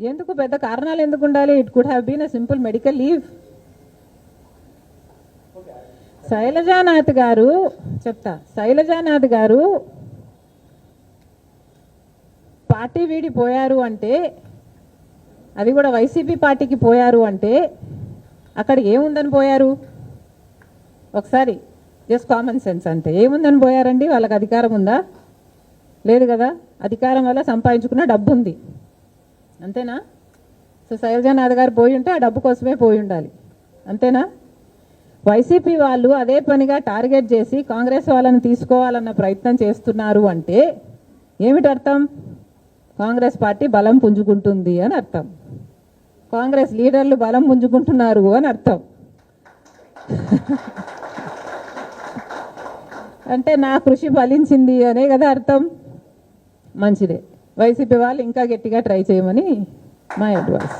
ఎందుకు పెద్ద కారణాలు ఎందుకు ఉండాలి? It could have been a simple medical leave Sailajanath గారు చెప్తా. శైలజానాథ్ గారు పార్టీ వీడి పోయారు అంటే అది కూడా వైసీపీ పార్టీకి పోయారు అంటే అక్కడ ఏముందని పోయారు? ఒకసారి జస్ట్ కామన్ సెన్స్ అంతే. ఏముందని పోయారండి? వాళ్ళకి అధికారం ఉందా? లేదు కదా? అధికారం వల్ల సంపాదించుకున్న డబ్బు ఉంది అంతేనా? సో శైలజానాథ్ గారు పోయి ఉంటే ఆ డబ్బు కోసమే పోయి ఉండాలి అంతేనా? వైసీపీ వాళ్ళు అదే పనిగా టార్గెట్ చేసి కాంగ్రెస్ వాళ్ళని తీసుకోవాలన్న ప్రయత్నం చేస్తున్నారు అంటే ఏమిటి అర్థం? కాంగ్రెస్ పార్టీ బలం పుంజుకుంటుంది అని అర్థం. కాంగ్రెస్ లీడర్లు బలం పుంజుకుంటున్నారు అని అర్థం. అంటే నా కృషి ఫలించింది అనే కదా అర్థం. మంచిదే. వైసీపీ వాళ్ళు ఇంకా గట్టిగా ట్రై చేయమని మా అడ్వైస్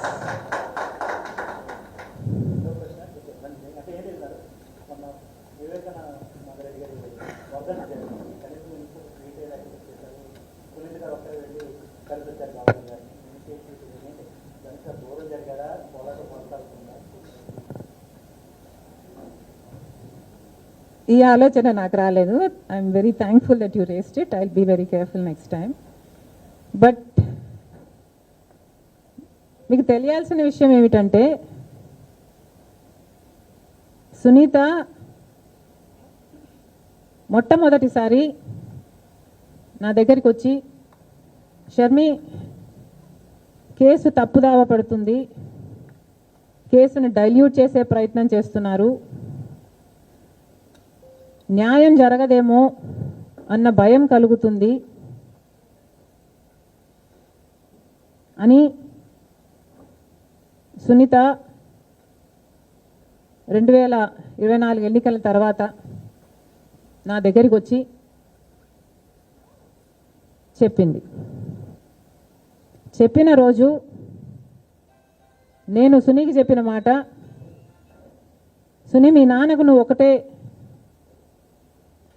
ఈ ఆలోచన నాకు రాలేదు. I'm very thankful that you raised it I be very careful next time but మీకు తెలియాల్సిన విషయం ఏమిటంటే సునీత మొట్టమొదటిసారి నా దగ్గరికి వచ్చి షర్మి కేసు తప్పుదావ పడుతుంది. కేసును డైల్యూట్ చేసే ప్రయత్నం చేస్తున్నారు. న్యాయం జరగదేమో అన్న భయం కలుగుతుంది. అని సునీత రెండు వేల ఇరవై నాలుగు ఎన్నికల తర్వాత నా దగ్గరికి వచ్చి చెప్పింది. చెప్పిన రోజు నేను సునీకి చెప్పిన మాట సునీ మీ నాన్నకు నువ్వు ఒకటే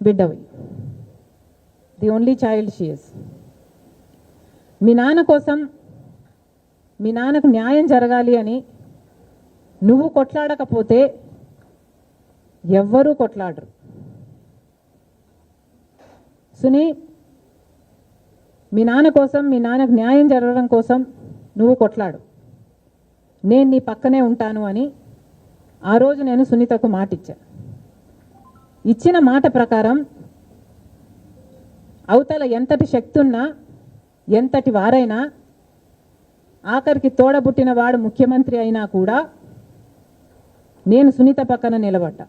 బిడ్డవి. ది ఓన్లీ చైల్డ్ షీఎస్ మీ నాన్న కోసం మీ నాన్నకు న్యాయం జరగాలి అని నువ్వు కొట్లాడకపోతే ఎవ్వరూ కొట్లాడరు. సునీ మీ నాన్న కోసం మీ నాన్నకు న్యాయం జరగడం కోసం నువ్వు కొట్లాడు. నేను నీ పక్కనే ఉంటాను అని ఆ రోజు నేను సునీతకు మాట ఇచ్చా ఇచ్చిన మాట ప్రకారం అవతల ఎంతటి శక్తి ఉన్నా ఎంతటి వారైనా ఆఖరికి తోడబుట్టిన వాడు ముఖ్యమంత్రి అయినా కూడా నేను సునీత పక్కన నిలబడ్డా.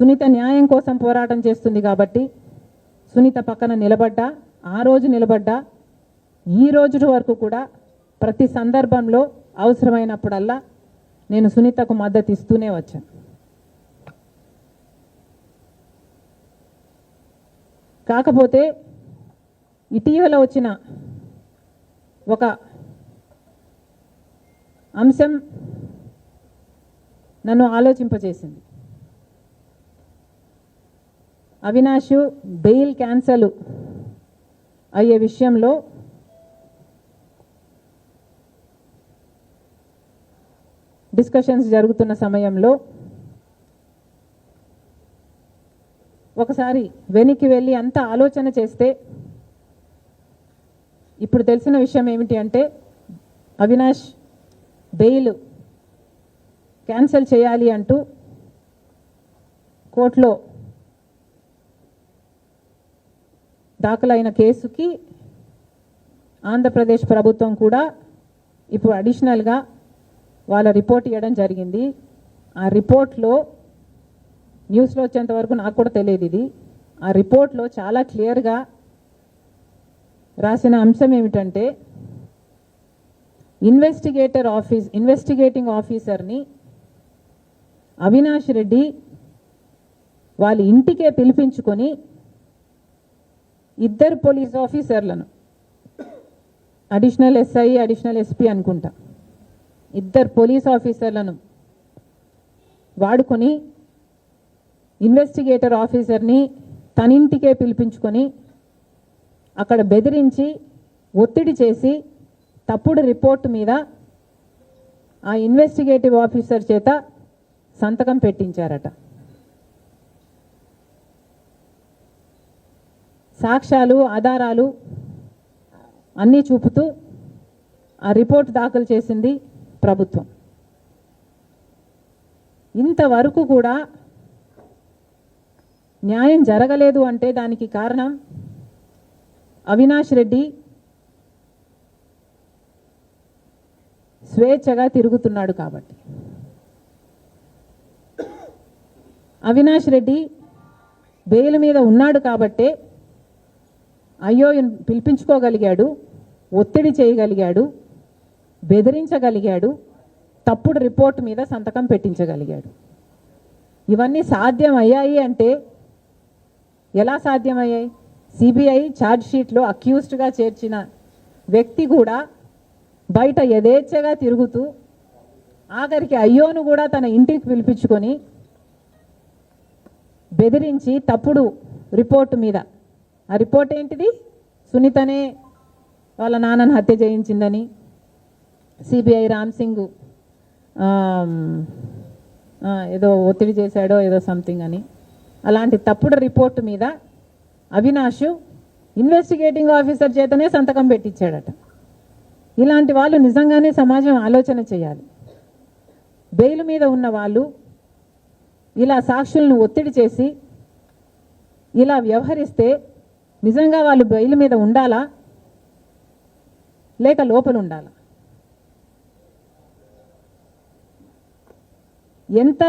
సునీత న్యాయం కోసం పోరాటం చేస్తుంది కాబట్టి సునీత పక్కన నిలబడ్డా ఆ రోజు నిలబడ్డా ఈ రోజు వరకు కూడా ప్రతి సందర్భంలో అవసరమైనప్పుడల్లా నేను సునీతకు మద్దతు ఇస్తూనే వచ్చాను. కాకపోతే ఇటీవల వచ్చిన ఒక అంశం నన్ను ఆలోచింపచేసింది అవినాష్ బెయిల్ క్యాన్సల్ అయ్యే విషయంలో డిస్కషన్స్ జరుగుతున్న సమయంలో ఒకసారి వెనక్కి వెళ్ళి అంత ఆలోచన చేస్తే ఇప్పుడు తెలిసిన విషయం ఏమిటి అంటే అవినాష్ బెయిల్ క్యాన్సిల్ చేయాలి అంటూ కోర్టులో దాఖలైన కేసుకి ఆంధ్రప్రదేశ్ ప్రభుత్వం కూడా ఇప్పుడు అడిషనల్గా వాళ్ళ రిపోర్ట్ ఇవ్వడం జరిగింది. ఆ రిపోర్ట్లో న్యూస్లో వచ్చేంత వరకు నాకు కూడా తెలియదు ఇది. ఆ రిపోర్ట్లో చాలా క్లియర్గా రాసిన అంశం ఏమిటంటే ఇన్వెస్టిగేటర్ ఆఫీస్ ఇన్వెస్టిగేటింగ్ ఆఫీసర్ని అవినాష్ రెడ్డి వాళ్ళ ఇంటికే పిలిపించుకొని ఇద్దరు పోలీస్ ఆఫీసర్లను అడిషనల్ ఎస్ఐ అడిషనల్ ఎస్పీ అనుకుంటా ఇద్దరు పోలీస్ ఆఫీసర్లను వాడుకొని ఇన్వెస్టిగేటర్ ఆఫీసర్ని తనింటికే పిలిపించుకొని అక్కడ బెదిరించి ఒత్తిడి చేసి తప్పుడు రిపోర్ట్ మీద ఆ ఇన్వెస్టిగేటివ్ ఆఫీసర్ చేత సంతకం పెట్టించారట. సాక్ష్యాలు ఆధారాలు అన్నీ చూపుతూ ఆ రిపోర్ట్ దాఖలు చేసింది ప్రభుత్వం. ఇంతవరకు కూడా న్యాయం జరగలేదు అంటే దానికి కారణం అవినాష్ రెడ్డి స్వేచ్ఛగా తిరుగుతున్నాడు కాబట్టి. అవినాష్ రెడ్డి బెయిల్ మీద ఉన్నాడు కాబట్టే అయ్యో పిలిపించుకోగలిగాడు ఒత్తిడి చేయగలిగాడు బెదిరించగలిగాడు తప్పుడు రిపోర్ట్ మీద సంతకం పెట్టించగలిగాడు. ఇవన్నీ సాధ్యం అయ్యాయి అంటే ఎలా సాధ్యమయ్యాయి? సిబిఐ ఛార్జ్షీట్లో అక్యూస్డ్గా చేర్చిన వ్యక్తి కూడా బయట యథేచ్ఛగా తిరుగుతూ ఆఖరికి అయ్యోను కూడా తన ఇంటికి పిలిపించుకొని బెదిరించి తప్పుడు రిపోర్టు మీద. ఆ రిపోర్ట్ ఏంటిది? సునీతనే వాళ్ళ నాన్నను హత్య చేయించిందని సిబిఐ రామ్ సింగ్ ఏదో ఒత్తిడి చేశాడో ఏదో సంథింగ్ అని. అలాంటి తప్పుడు రిపోర్టు మీద అవినాష్ ఇన్వెస్టిగేటింగ్ ఆఫీసర్ చేతనే సంతకం పెట్టించాడట ఇలాంటి వాళ్ళు నిజంగానే సమాజం ఆలోచన చేయాలి. బెయిల్ మీద ఉన్న వాళ్ళు ఇలా సాక్షులను ఒత్తిడి చేసి ఇలా వ్యవహరిస్తే నిజంగా వాళ్ళు బెయిల్ మీద ఉండాలా? లేక లోపల ఉండాలా? ఎంత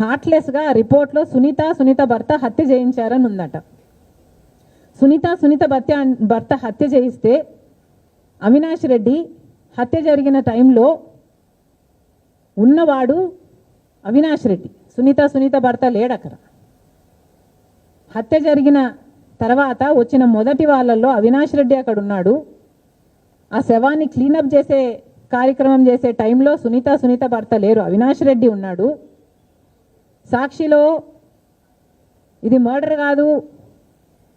హార్ట్లెస్గా రిపోర్ట్లో సునీత సునీత భర్త హత్య చేయించారని ఉందట. సునీత సునీత భర్త భర్త హత్య చేయిస్తే అవినాష్ రెడ్డి హత్య జరిగిన టైంలో ఉన్నవాడు అవినాష్ రెడ్డి. సునీత సునీత భర్త లేడక్కడ. హత్య జరిగిన తర్వాత వచ్చిన మొదటి వాళ్ళల్లో అవినాష్ రెడ్డి అక్కడ ఉన్నాడు. ఆ శవాన్ని క్లీనప్ చేసే కార్యక్రమం చేసే టైంలో సునీత సునీత భర్త లేరు. అవినాష్ రెడ్డి ఉన్నాడు. సాక్షిలో ఇది మర్డర్ కాదు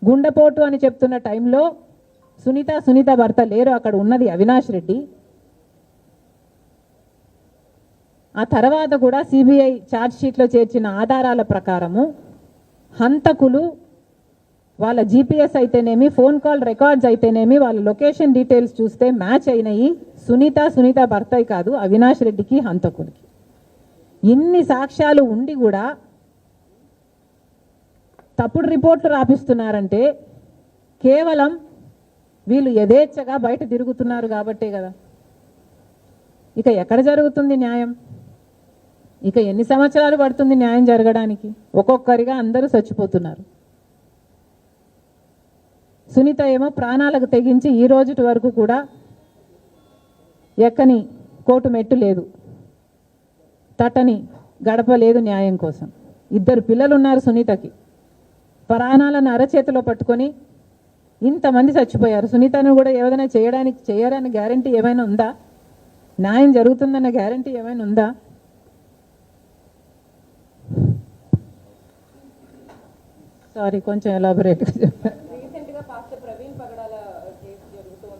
గుండెపోటు అని చెప్తున్న టైంలో సునీత సునీత భర్త లేరు. అక్కడ ఉన్నది అవినాష్ రెడ్డి. ఆ తర్వాత కూడా సిబిఐ ఛార్జ్షీట్లో చేర్చిన ఆధారాల ప్రకారము హంతకులు వాళ్ళ జీపీఎస్ అయితేనేమి ఫోన్ కాల్ రికార్డ్స్ అయితేనేమి వాళ్ళ లొకేషన్ డీటెయిల్స్ చూస్తే మ్యాచ్ అయినాయి. సునీత సునీత భర్త కాదు అవినాష్ రెడ్డికి హంతకుడికి ఇన్ని సాక్ష్యాలు ఉండి కూడా తప్పుడు రిపోర్ట్లు రాపిస్తున్నారంటే కేవలం వీళ్ళు యథేచ్ఛగా బయట తిరుగుతున్నారు కాబట్టే కదా. ఇక ఎక్కడ జరుగుతుంది న్యాయం? ఇక ఎన్ని సంవత్సరాలు పడుతుంది న్యాయం జరగడానికి? ఒక్కొక్కరిగా అందరూ చచ్చిపోతున్నారు. సునీత ఏమో ప్రాణాలకు తెగించి ఈ రోజుటి వరకు కూడా ఎక్కని కోటు మెట్టు లేదు. తటని గడపలేదు న్యాయం కోసం. ఇద్దరు పిల్లలు ఉన్నారు సునీతకి. ప్రాణాలను అరచేతిలో పట్టుకొని ఇంతమంది చచ్చిపోయారు. సునీతను కూడా ఏదైనా చేయడానికి చేయడానికి గ్యారంటీ ఏమైనా ఉందా? న్యాయం జరుగుతుందన్న గ్యారంటీ ఏమైనా ఉందా? సారీ కొంచెం ఎలాబొరేట్గా చెప్పాను